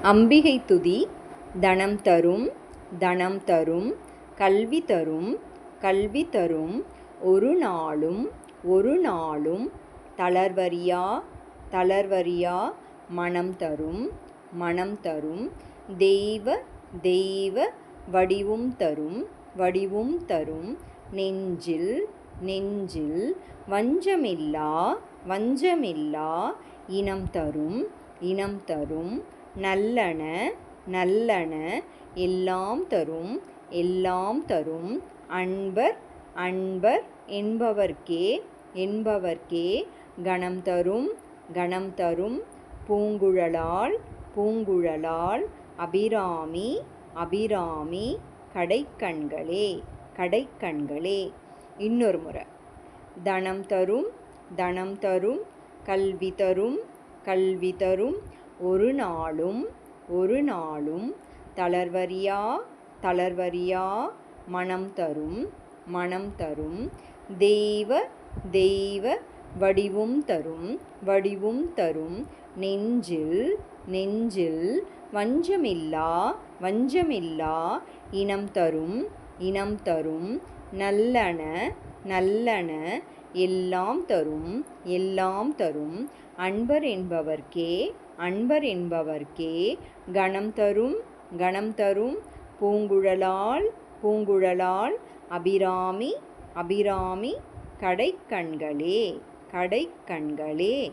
அம்பிகை துதி தனம் தரும் தனம் தரும் கல்வி தரும் கல்வி தரும் ஒரு நாளும் ஒரு நாளும் தளர்வரியா தளர்வரியா மனம் தரும் மனம் தரும் தெய்வ தெய்வ வடிவும் தரும் வடிவும் தரும் நெஞ்சில் நெஞ்சில் வஞ்சமில்லா வஞ்சமில்லா இனம் தரும் இனம் தரும் நல்லன நல்லன எல்லாம் தரும் எல்லாம் தரும். அன்பர் அன்பர் என்பவர்க்கே என்பவர்க்கே கணம் தரும் கணம் தரும். பூங்குழலால் பூங்குழலால் அபிராமி அபிராமி கடைக்கண்களே கடைக்கண்களே. இன்னொரு முறை. தனம் தரும் தனம் தரும் கல்வி தரும் கல்வி தரும் ஒரு நாளும் ஒரு நாளும் தளர்வரியா தளர்வரியா மனம் தரும் மனம் தரும். தெய்வ தெய்வ வடிவும் தரும் வடிவும் தரும். நெஞ்சில் நெஞ்சில் வஞ்சமில்லா வஞ்சமில்லா இனம் தரும் இனம் தரும். நல்லன நல்லன எல்லாம் தரும் எல்லாம் தரும். அன்பர் என்பவர்க்கே அன்பர் என்பவர்க்கே கணம் தரும் கணம் தரும். பூங்குழலால் பூங்குழலால் அபிராமி அபிராமி கடைக்கண்களே கடைக்கண்களே.